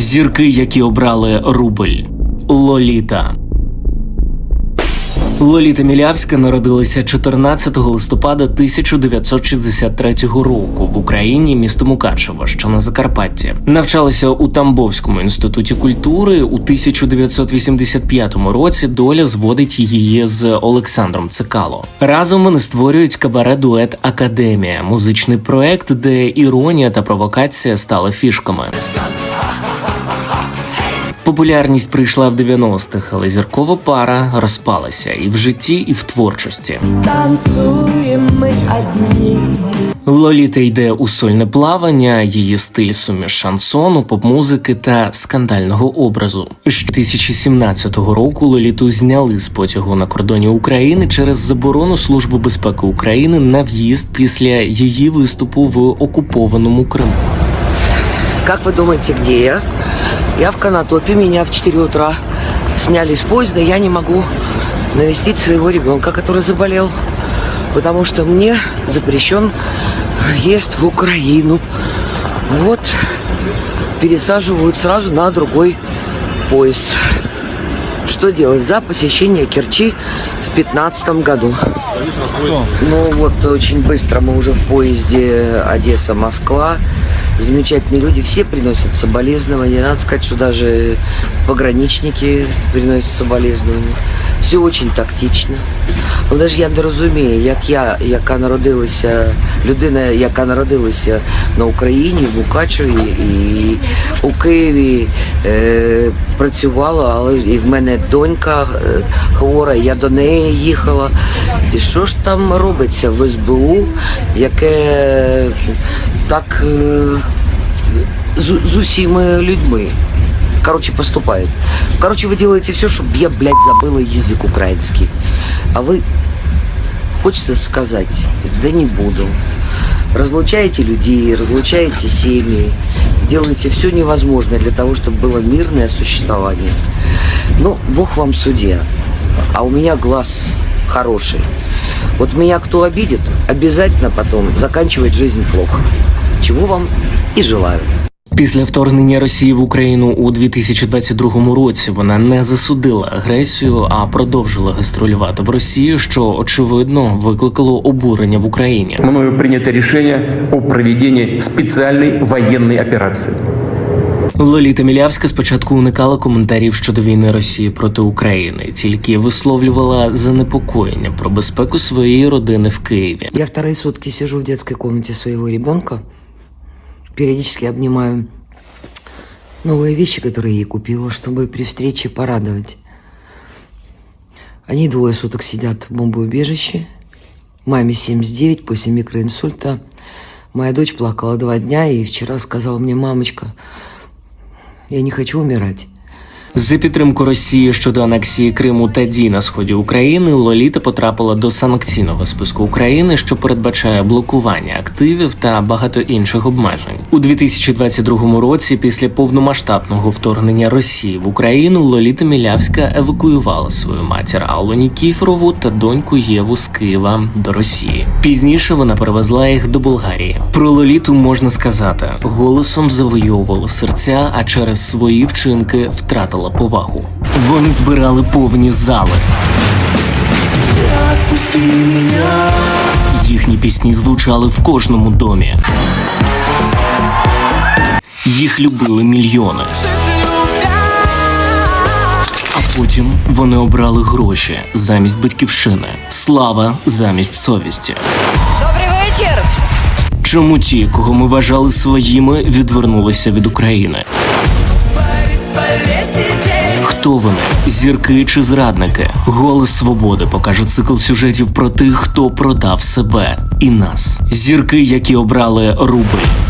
Зірки, які обрали рубль. Лоліта. Лоліта Мілявська народилася 14 листопада 1963 року в Україні, місто Мукачево, що на Закарпатті. Навчалася у Тамбовському інституті культури. У 1985 році доля зводить її з Олександром Цикало. Разом вони створюють кабаре-дует Академія, музичний проект, де іронія та провокація стали фішками. Популярність прийшла в 90-х, але зіркова пара розпалася і в житті, і в творчості. Танцуем мы одни. Лоліта йде у сольне плавання, її стиль суміш шансону, поп-музики та скандального образу. З 2017 року Лоліту зняли з потягу на кордоні України через заборону Служби безпеки України на в'їзд після її виступу в окупованому Криму. Как вы думаете, где я? Я в Конотопе, меня в 4 утра сняли с поезда, я не могу навестить своего ребенка, который заболел, потому что мне запрещен въезд в Украину. Вот, пересаживают сразу на другой поезд. Что делать за посещение Керчи в 2015 году? Ну вот очень быстро мы уже в поезде Одесса-Москва. Замечательные люди, все приносят соболезнования. Надо сказать, что даже пограничники приносят соболезнования. Все очень тактично. Але ж я не розумію, як я, яка народилася, людина, яка народилася на Україні, в Мукачеві і у Києві е, працювала, але і в мене донька е, хвора, я до неї їхала. І що ж там робиться в СБУ, яке так е, з, усіма людьми? короче, поступает. Короче, вы делаете все, чтобы я, блядь, забыла язык украинский. А вы, хочется сказать, да не буду. Разлучаете людей, разлучаете семьи, делаете все невозможное для того, чтобы было мирное существование. Ну, Бог вам судья. А у меня глаз хороший. Вот меня кто обидит, обязательно потом заканчивает жизнь плохо. Чего вам и желаю. Після вторгнення Росії в Україну у 2022 році вона не засудила агресію, а продовжила гастролювати в Росії, що очевидно викликало обурення в Україні. мною принято решение о проведении специальной военной операции. Лоліта Мілявська спочатку уникала коментарів щодо війни Росії проти України, тільки висловлювала занепокоєння про безпеку своєї родини в Києві. Я вторые сутки сижу в детской комнате своего ребенка, периодически обнимаю новые вещи, которые ей купила, чтобы при встрече порадовать. Они двое суток сидят в бомбоубежище. Маме 79 после микроинсульта. Моя дочь плакала два дня и вчера сказала мне, мамочка, я не хочу умирать. За підтримку Росії щодо анексії Криму та дій на сході України Лоліта потрапила до санкційного списку України, що передбачає блокування активів та багато інших обмежень у 2022 році. Після повномасштабного вторгнення Росії в Україну Лоліта Мілявська евакуювала свою матір Аллу Нікіфорову та доньку Єву з Києва до Росії. Пізніше вона перевезла їх до Болгарії. Про Лоліту можна сказати, голосом завойовувала серця, а через свої вчинки втратила повагу. Вони збирали повні зали. Їхні пісні звучали в кожному домі. Їх любили мільйони. А потім вони обрали гроші замість батьківщини, слава замість совісті. Добрий вечір. Чому ті, кого ми вважали своїми, відвернулися від України? Хто вони? Зірки чи зрадники? Голос свободи покаже цикл сюжетів про тих, хто продав себе і нас. Зірки, які обрали рубль.